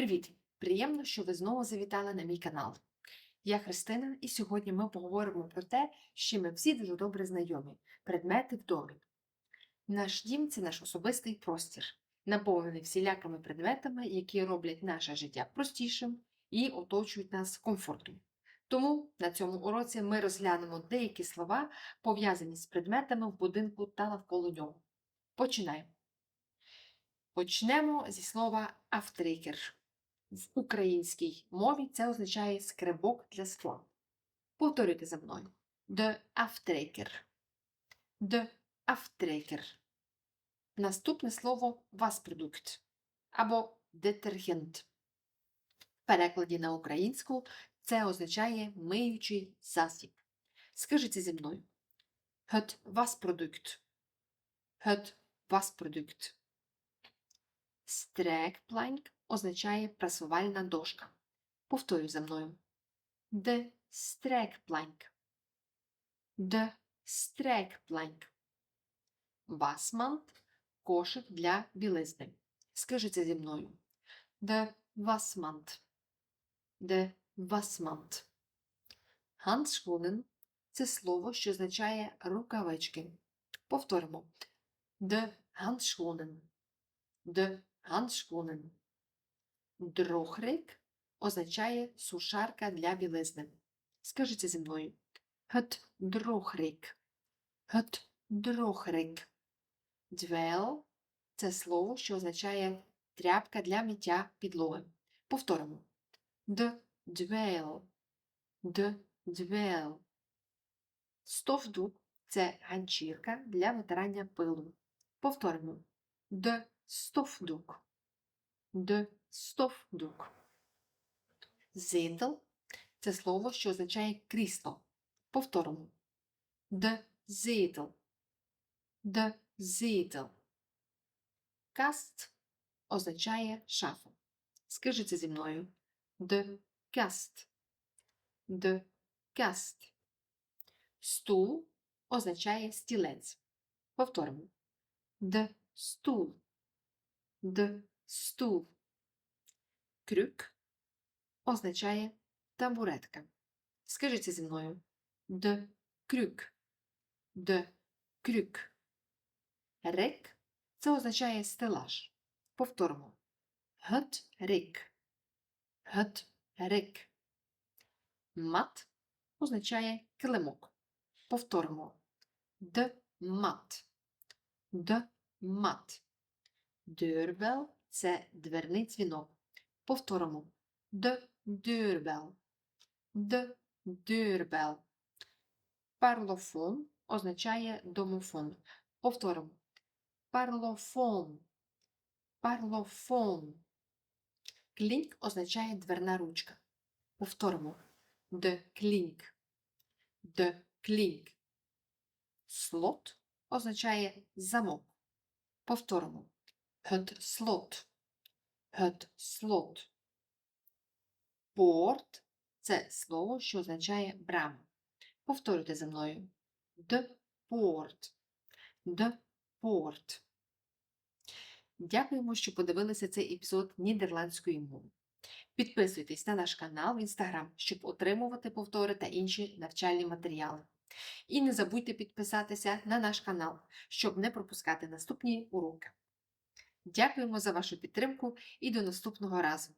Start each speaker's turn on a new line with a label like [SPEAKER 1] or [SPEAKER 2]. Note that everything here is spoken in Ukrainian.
[SPEAKER 1] Привіт! Приємно, що ви знову завітали на мій канал. Я Христина, і сьогодні ми поговоримо про те, чим ми всі дуже добре знайомі предмети в домі. Наш дім це наш особистий простір, наповнений всілякими предметами, які роблять наше життя простішим і оточують нас комфортом. Тому на цьому уроці ми розглянемо деякі слова, пов'язані з предметами в будинку та навколо нього. Починаємо. Почнемо зі слова автрикер. В українській мові це означає скребок для скла. Повторюйте за мною. De aftrekker. De aftrekker. Наступне слово васпродукт або детергент. В перекладі на українську це означає миючий засіб. Скажіть зі мною. Het wasproduct. Het wasproduct. Стrekplank означає прасувальна дошка. Повторюй за мною. De strekplank. De strekplank. Васмант – кошик для білизни. Скажи зі мною. De wasmand. De wasmand. Handschoenen – це слово, що означає рукавички. Повторимо. De handschoenen. De handschoenen. Дрохрик означає сушарка для білизни. Скажіть зі мною. Het дрохрик. Het дрохрик. Двел – це слово, що означає тряпка для миття підлоги. Повторимо. De dweil. De dweil. Стовдук – це ганчірка для витирання пилу. Повторимо. De stofdoek. De stofdoek. Zetel – це слово, що означає крісло. Повторимо. De zetel. De zetel. Каст означає шафа. Скажи зі мною. De kast. De kast. Стул означає стілець. Повторимо. De stoel. De stoel. Крюк означає табуретка. Скажіть зі мною. De крюк. De крюк. Рек це означає стелаж. Повторимо. Het рик. Het рик. Мат означає килимок. Повторимо. De mat. De mat. Deurbel – це дверний дзвінок. Повторимо. De deurbel. De deurbel. Парлофон означає домофон. Повторимо. Парлофон. Парлофон. Клінк означає дверна ручка. Повторимо. De klink. De klink. Слот означає замок. Повторимо. Het slot. Het slot. Порт – це слово, що означає брама. Повторюйте за мною. De poort. De poort. Дякуємо, що подивилися цей епізод нідерландської мови. Підписуйтесь на наш канал в Інстаграм, щоб отримувати повтори та інші навчальні матеріали. І не забудьте підписатися на наш канал, щоб не пропускати наступні уроки. Дякуємо за вашу підтримку і до наступного разу!